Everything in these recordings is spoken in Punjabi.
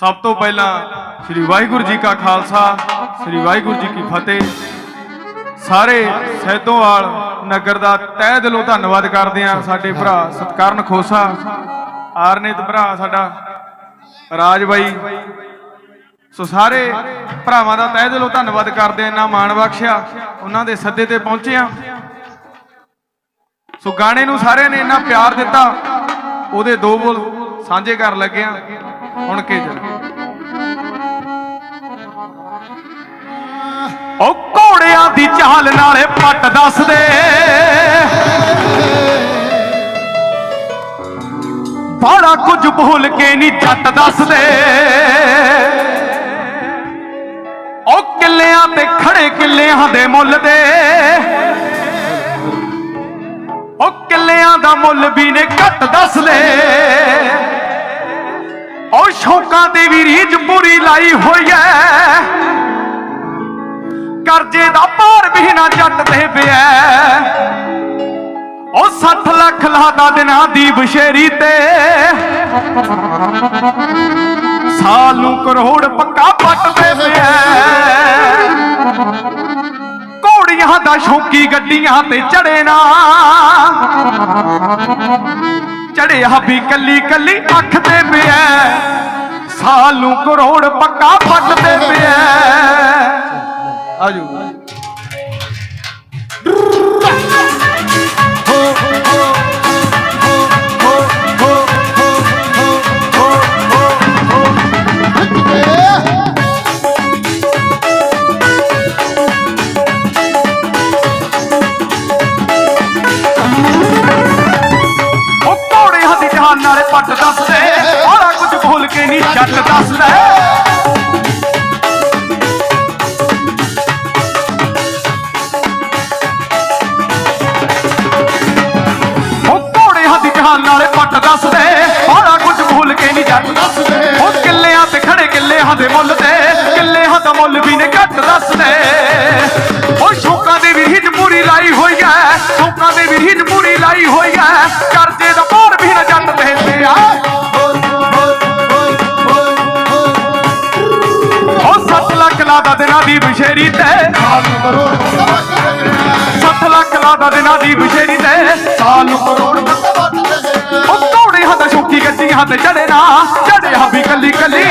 ਸਭ ਤੋਂ ਪਹਿਲਾਂ ਸ੍ਰੀ ਵਾਹਿਗੁਰੂ ਜੀ ਕਾ ਖਾਲਸਾ, ਸ੍ਰੀ ਵਾਹਿਗੁਰੂ ਜੀ ਕੀ ਫਤਿਹ। ਸਾਰੇ ਸੈਦੋਵਾਲ ਨਗਰ ਦਾ ਤਹਿ ਦਿਲੋਂ ਧੰਨਵਾਦ ਕਰਦੇ ਆ ਸਾਡੇ ਭਰਾ ਸਤਕਾਰਨ ਖੋਸਾ, ਆਰਨੇਤ ਭਰਾ ਸਾਡਾ, ਰਾਜ ਬਾਈ। ਸੋ ਸਾਰੇ ਭਰਾਵਾਂ ਦਾ ਤਹਿ ਦਿਲੋਂ ਧੰਨਵਾਦ ਕਰਦੇ ਆ ਇੰਨਾ ਮਾਣ ਬਖਸ਼ਿਆ, ਉਹਨਾਂ ਦੇ ਸੱਦੇ ਤੇ ਪਹੁੰਚੇ ਆ ਸੋ ਗਾਣੇ ਨੂੰ ਸਾਰਿਆਂ ਨੇ ਇੰਨਾ ਪਿਆਰ ਦਿੱਤਾ, ਉਹਦੇ ਦੋ ਬੋਲ ਸਾਂਝੇ ਕਰਨ ਲੱਗਿਆ ਹੁਣ ਕੇ ਚੱਲ ਉਹ ਘੋੜਿਆਂ ਦੀ ਚਾਲ ਨਾਲੇ ਪੱਟ ਦੱਸਦੇ। ਬੜਾ ਕੁਝ ਭੁੱਲ ਕੇ ਨਹੀਂ ਜੱਟ ਦੱਸਦੇ। ਉਹ ਕਿੱਲਿਆਂ ਤੇ ਖੜੇ ਕਿੱਲਿਆਂ ਦੇ ਮੁੱਲ ਦੇ ਉਹ ਕਿੱਲਿਆਂ ਦਾ ਮੁੱਲ ਵੀ ਨੇ ਘੱਟ ਦੱਸਦੇ। ਉਹ ਸ਼ੌਕਾਂ ਦੀ ਵੀ ਰੀਝ ਪੂਰੀ ਲਾਈ ਹੋਈ ਐ। ਕਰਜ਼ੇ ਦਾ ਭਾਰ ਵੀ ਨਾ ਜੱਟ ਤੇ ਪਿਆ ਉਹ 60 ਲੱਖ ਲਾਦਾ ਦਿਨਾਂ ਦੀ ਬਸ਼ੇਰੀ ਤੇ। ਸਾਲ ਨੂੰ ਕਰੋੜ ਪੱਕਾ ਪੱਟ ਤੇ ਪਿਆ ਘੋੜੀਆਂ ਦਾ ਸ਼ੌਕੀ ਗੱਡੀਆਂ ਤੇ ਚੜੇ ਨਾ। ਚੜਿਆ ਵੀ ਕੱਲੀ ਕੱਲੀ ਅੱਖ ਤੇ ਪਿਆ। ਸਾਲ ਕਰੋੜ ਪੱਕਾ ਪੱਟ ਤੇ ਪਿਆ। ਆਜੋ। ਉਹ ਪੂਰੀ ਹੋਈ ਕਰਜ਼ੇ ਦਾ ਭਾਰ ਵੀ ਨਾ ਜੱਟ ਤੇ ਪਿਆ ਉਹ 7 ਲੱਖ ਲਾ ਦਾ ਦਿਨਾਂ ਦੀ ਬਸ਼ੇਰੀ ਤੇ। 7 ਲੱਖ ਲਾ ਦਾ ਦਿਨਾਂ ਦੀ ਬਸ਼ੇਰੀ ਤੇ। ਸਾਲ ਕਰੋੜ ਉਹ ਘੋੜਿਆਂ ਦਾ ਸ਼ੌਕੀ ਗੱਡੀਆਂ ਤੇ ਚੜੇ ਨਾ। ਚੜਿਆ ਵੀ ਕੱਲੀ ਕੱਲੀ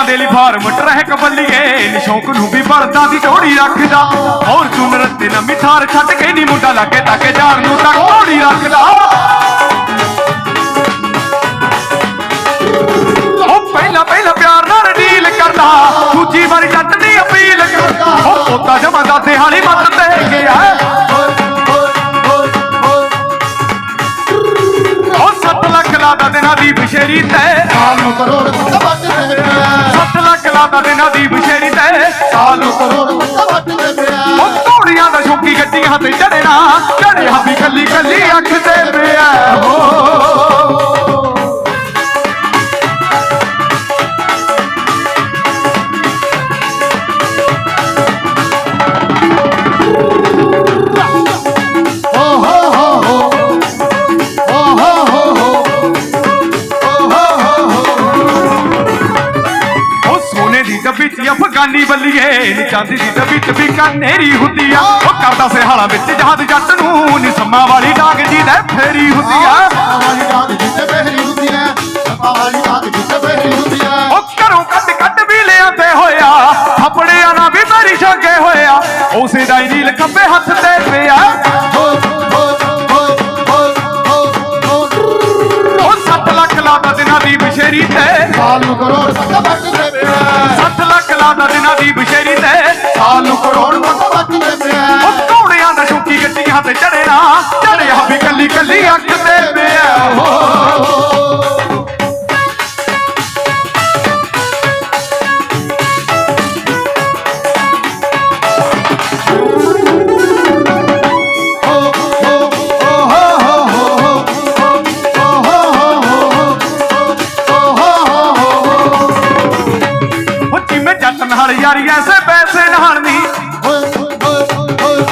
ਉਹ ਦੇ ਲਈ ਫਾਰਮ ਟਰੈਕ ਬੱਲੀਏ ਨੀ ਸ਼ੌਕ ਨੂੰ ਵੀ ਬਲਦਾਂ ਦੀ ਢੋੜੀ ਰੱਖਦਾ। ਹੋਰ ਚੁੰਨ ਰੱਤੇ ਨਵੀਂ ਥਾਰ ਛੱਡ ਕੇ ਨੀ ਮੁੰਡਾ ਲਾਗੇ ਤਾਕੇ ਜਾਣ ਨੂੰ ਤਾਂ ਢੋੜੀ ਰੱਖਦਾ। ਉਹ ਪਹਿਲਾਂ ਪਹਿਲਾਂ ਪਿਆਰ ਨਾਲ ਡੀਲ ਕਰਦਾ। ਦੂਜੀ ਵਾਰੀ ਜੱਟ ਦੀ ਅਪੀਲ ਕਰਦਾ। ਉਹ ਪੋਤਾ ਜਮਾ ਦਾਦੇ ਹਾਲੀ ਮੱਤ ਤੇ ਗਿਆ ਲਾਦਾ ਦਿਨਾਂ ਦੀ ਬਸ਼ੇਰੀ ਤੇ। 7 ਲੱਖ ਲਾਦਾ ਦਿਨਾਂ ਦੀ ਬਸ਼ੇਰੀ ਤੇ। ਸਾਲ ਨੂੰ ਉਹ ਘੋੜੀਆਂ ਦਾ ਸ਼ੌਕੀ ਗੱਡੀਆਂ ਤੇ ਚੜਨਾ ਚੜਿਆ ਵੀ ਕੱਲੀ ਕੱਲੀ ਅੱਖ ਤੇ ਪਿਆ। ਦੀ ਡੱਬੀ ਅਫਗਾਨੀ ਬੱਲੀਏ ਨੀ ਚਾਂਦੀ ਦੀ ਡੱਬੀ ਵੀ ਕਾਨੇਰੀ ਹੁੰਦੀ ਆ। ਉਹ ਕਰਦਾ ਸਿਹਾਲਾ ਵਿੱਚ ਜਹਾਜ਼ ਜੱਟ ਨੂੰ ਨੀ ਸੰਮਾ ਵਾਲੀ ਡਾਂਗ ਜੀ ਦੇ ਫੇਰੀ ਹੁੰਦੀ ਆ। ਉਹ ਘਰੋਂ ਕੱਢ ਕੱਢ ਵੀ ਲਿਆਂਦੇ ਹੋਇਆ ਥੱਪੜਿਆਂ ਨਾਲ ਵੀ ਮੇਰੀ ਛੱਗੇ ਹੋਇਆ ਉਸੇ ਦਾ ਹੀ ਨੀਲ ਖੱਬੇ ਹੱਥ ਤੇ ਪਿਆ। 7 ਲੱਖ ਲਾਦਾ ਦਿਨਾਂ ਦੀ ਬਸ਼ੇਰੀ ਤੇ ਸਾਲ ਨੂੰ ਕਰੋੜ ਉਹ ਘੋੜਿਆਂ ਦਾ ਸ਼ੌਕੀ ਗੱਡੀਆਂ ਤੇ ਚੜੇ ਨਾ ਚੜਿਆ ਵੀ ਕੱਲੀ ਕੱਲੀ ਅੱਖ ਤੇ ਪਿਆ। ਹੋ। ਐਸੇ ਪੈਸੇ ਨਾਲ ਨਹੀਂ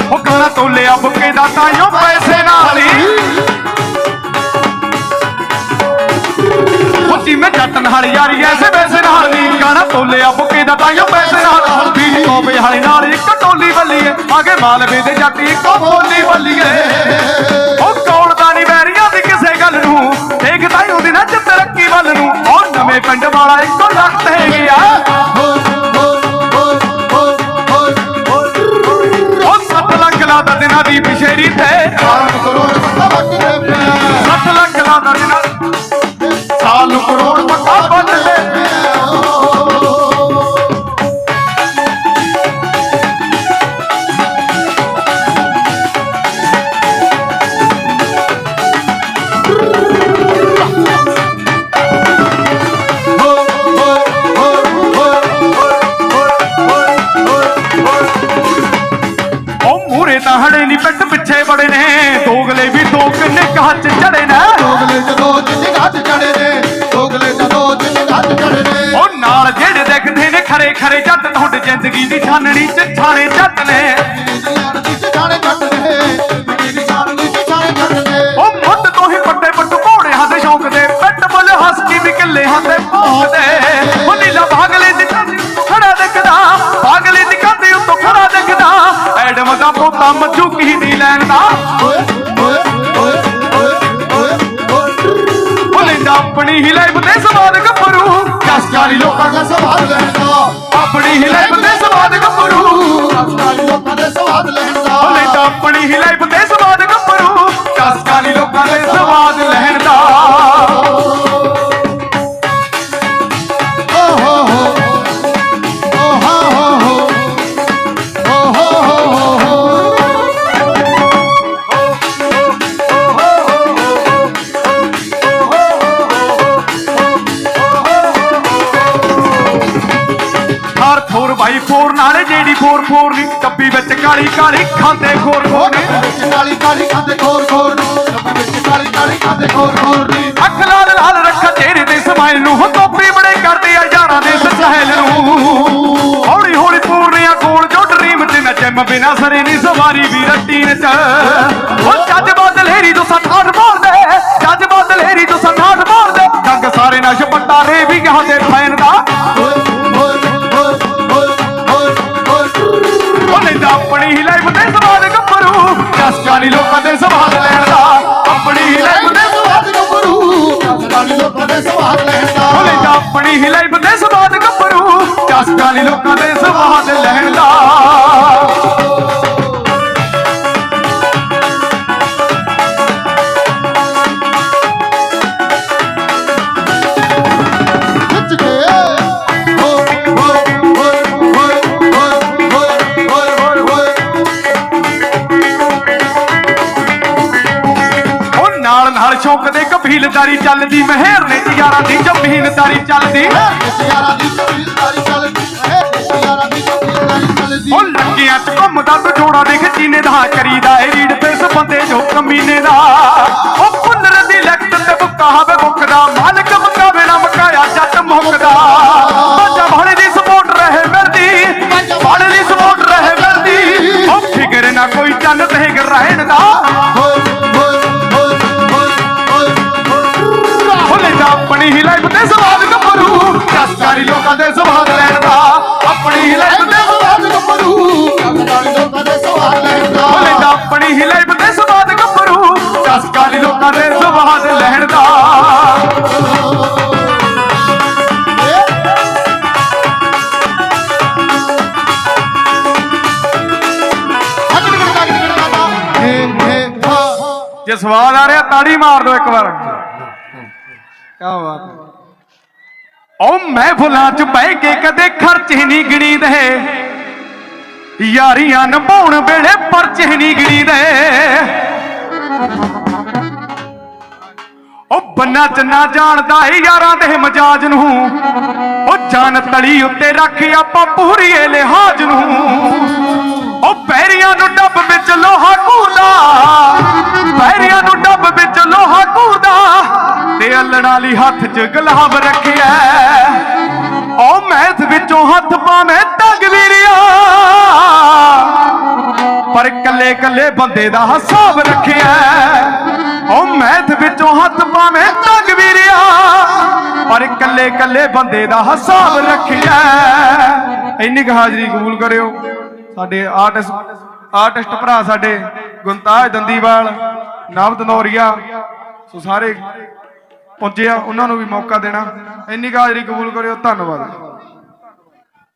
ਉਹ ਗਾਣਾ ਤੋਲਿਆ ਬੁੱਕੇ ਦਾ ਤਾਈਓ ਪੈਸੇ ਨਾਲ ਹੀ ਉਹ ਜਿਵੇਂ ਜੱਟ ਨਾਲ ਯਾਰੀ ਐਸੇ ਪੈਸੇ ਨਾਲ ਨਹੀਂ ਗਾਣਾ ਤੋਲਿਆ ਬੁੱਕੇ ਦਾ ਤਾਈਓ ਪੈਸੇ ਨਾਲ ਬੀੜੀ ਕੋਪੇ ਹਾਲੇ ਨਾਲ ਇੱਕ ਟੋਲੀ ਬੱਲੀਏ ਆਗੇ ਮਾਲਵੇ ਦੇ ਜੱਟ ਇੱਕੋ ਬੋਲੀ ਬੱਲੀਏ ਉਹ ਮੂਰੇ ਤਾਂ ਹੜੇ ਨਹੀਂ ਪਿੱਠ ਪਿੱਛੇ ਬੜੇ ਨੇ। ਦੋਗਲੇ ਵੀ ਦੋ ਕਿੰਨੇ ਕਹਾਂ ਚ ਚੜੇ ਨੇ। ਉਹ ਨਾਲ ਜਿਹੜੇ ਦੇਖਦੇ ਨੇ ਖਰੇ ਖਰੇ ਜੱਟ ਤੁਹਾਡੀ ਜ਼ਿੰਦਗੀ ਦੀ ਛਾਨਣੀ ਚ ਛਾਣੇ ਜੱਟ ਨੇ। ਐਡਮ ਦਾ ਪੋਤਾ ਮੱਜੂ ਕੀ ਦੀ। ਲੈਣ ਉਹ ਲੈਂਦਾ ਆਪਣੀ ਹੀ ਲਾਈਫ ਤੇ ਸਵਾਦ ਗੱਭਰੂ ਜਸਕਾਰੀ ਲੋਕਾਂ ਦਾ ਸਵਾਦ ਲੈਣ ਦਾ। ਆਪਣੀ ਹੀ ਲਾਈਫ ਤੇ ਸਵਾਦ ਗੱਭਰੂ ਕਾਲੀ ਲੋਕਾਂ ਦੇ ਸਵਾਦ ਲੈਣ ਦਾ। ਉਹ ਆਪਣੀ ਹੀ ਲਾਈਫ ਤੇ ਜਿਹੜੀ ਫੋਰ ਫੋਰ ਨੀ ਟੱਪੀ ਵਿੱਚ ਕਾਲੀ ਕਾਲੀ ਖਾਂਦੇ ਖੋਰ ਖੋਰ ਨੀ ਵਿੱਚ ਕਾਲੀ ਕਾਲੀ ਖਾਂਦੇ ਖੋਰ ਖੋਰ ਨੂੰ ਲੱਭੇ ਵਿੱਚ ਕਾਲੀ ਕਾਲੀ ਖਾਂਦੇ ਖੋਰ ਖੋਰ ਨੀ ਅੱਖ ਲਾਲ ਲਾਲ ਰੱਖਾ ਚਿਹਰੇ ਤੇ ਸਮਾਈਲ ਨੂੰ। ਹੋ ਟੋਪੀ ਬੜੇ ਕਰਦੇ ਆ ਯਾਰਾਂ ਦੇ ਸਹਿਲ ਨੂੰ। ਹੌਲੀ ਹੌਲੀ ਪੂਰਨੀਆਂ ਕੋਲ ਜੋ ਡਰੀਮ ਤੇ ਨਾ ਜਿਮ ਬਿਨਾ ਸਰੇ ਨਹੀਂ ਸਵਾਰੀ ਵੀ ਰੱਟੀ ਨੇ ਚ ਉਹ ਜੱਜ ਬਦਲੇਰੀ ਜੋ ਸਠਾੜ ਮਾਰਦੇ। ਜੱਜ ਬਦਲੇਰੀ ਜੋ ਸਠਾੜ ਮਾਰਦੇ। ਜੰਗ ਸਾਰੇ ਨਾ ਛਪਟਾ ਰੇ ਵੀ ਗਾਹ ਦੇ ਫੈਨ ਦਾ। ਕਾਲੀ ਲੋਕਾਂ ਦੇ ਸਵਾਦ ਲੈਣ ਦਾ ਉਹ ਆਪਣੀ ਹੀ ਲਾਈਫ ਤੇ ਸਵਾਦ ਗੱਭਰੂ। ਜਸ ਚਾਲੀ ਲੋਕਾਂ ਦੇ ਸਵਾਦ ਲੈਣ ਦੇ ਚੱਲਦੀ, ਮਹਿਰ ਨੇ ਯਾਰਾਂ ਦੀ ਜ਼ਮੀਨਦਾਰੀ ਚੱਲਦੀ। ਉਹ ਲੱਗਿਆਂ ਚ ਘੁੰਮਦਾ ਤੂੰ ਜੋੜਾ ਦੇਖ ਚੀਨੇ ਦਾ ਕਰੀਦਾ ਏ ਰੀੜ ਤੇ ਇਸ ਜੋ ਕਮੀਨੇ ਦਾ। ਉਹ ਪੁੰਨਰ ਦੀ ਲੈਕਟ ਤੇ ਬੁੱਕਾਵੇ ਮੁੱਕਦਾ, ਮਾਲਕ ਮਕਾਵੇ ਨਾ ਮਕਾਇਆ, ਜੱਟ ਮੁੱਕਦਾ। ਪੰਜਾ ਭਾੜੇ ਦੀ ਸਪੋਰਟ ਰਹੇ ਮਿਲਦੀ ਪੰਜਾ ਭਾੜੇ ਦੀ ਸਪੋਰਟ ਰਹੇ ਮਿਲਦੀ ਉਹ ਫਿਕਰ ਨਾ ਕੋਈ ਚੰਨ ਤੇ ਰਹਿਣ ਦਾ। ਓਏ ਆਪਣੀ ਹੀ ਲਾਈਫ ਤੇ ਸਵਾਦ ਗੱਭਰੂ। ਜਸਕਾਰੀ ਲੋਕਾਂ ਦੇ ਸਵਾਦ ਲੈਣ ਦਾ। ਆਪਣੀ ਲਾਈਫ ਤੇ ਸਵਾਦ ਗੱਭਰੂ। ਕਾਲੀ ਲੋਕਾਂ ਦੇ ਸਵਾਦ ਲੈਣ ਦਾ। ਉਹ ਲੈਂਦਾ ਆਪਣੀ ਹੀ ਲਾਈਫ ਤੇ ਸਵਾਦ ਲੋਕਾਂ ਦੇ ਸਵਾਦ ਲੈਣ ਦਾ। ਜੇ ਸਵਾਦ ਆ ਰਿਹਾ ਤਾੜੀ ਮਾਰ ਦਿਓ ਇੱਕ ਵਾਰ। ਕੀ ਬਾਤ ਹੈ। ਉਹ ਮਹਿਫਲਾਂ ਚ ਬਹਿ ਕੇ ਕਦੇ ਖਰਚ ਨਹੀਂ ਗਿਣੀਦੇ। ਯਾਰੀਆਂ ਨਿਭਾਉਣ ਵੇਲੇ ਪਰਚ ਹੀ ਨਹੀਂ ਗਿਣੀਦੇ। ਉਹ ਬੰਨਾ ਚੰਨਾ ਜਾਣਦਾ ਏ ਯਾਰਾਂ ਦੇ ਮਜਾਜ ਨੂੰ। ਉਹ ਜਾਨ ਤਲੀ ਉੱਤੇ ਰੱਖ ਆਪਾਂ ਪੂਰੀਏ ਲਿਹਾਜ਼ ਨੂੰ। ਉਹ ਪੈਰੀਆਂ ਨੂੰ ਚੱਲਣ ਵਾਲੀ ਹੱਥ 'ਚ ਗਲਾਬ ਰੱਖਿਆ। ਓ ਮੈਥ ਵਿੱਚੋਂ ਹੱਥ ਪਾਵੇਂ ਤਗਵੀਰਿਆ ਪਰ ਕੱਲੇ ਕੱਲੇ ਬੰਦੇ ਦਾ ਹਿਸਾਬ ਰੱਖਿਆ। ਓ ਮੈਥ ਵਿੱਚੋਂ ਹੱਥ ਪਾਵੇਂ ਤਗਵੀਰਿਆ ਪਰ ਕੱਲੇ ਕੱਲੇ ਬੰਦੇ ਦਾ ਹਿਸਾਬ ਰੱਖਿਆ। ਇੰਨੀ ਕ ਹਾਜ਼ਰੀ ਕਬੂਲ ਕਰਿਓ। ਸਾਡੇ ਆਰਟਿਸਟ ਆਰਟਿਸਟ ਭਰਾ ਸਾਡੇ ਗੁੰਤਾਜ ਦੰਦੀਵਾਲ, ਨਵ ਦਨੌਰੀਆ, ਸੋ ਸਾਰੇ ਪਹੁੰਚਿਆ ਉਹਨਾਂ ਨੂੰ ਵੀ ਮੌਕਾ ਦੇਣਾ। ਇੰਨੀ ਕੁ ਹਾਜ਼ਰੀ ਕਬੂਲ ਕਰਿਓ ਧੰਨਵਾਦ।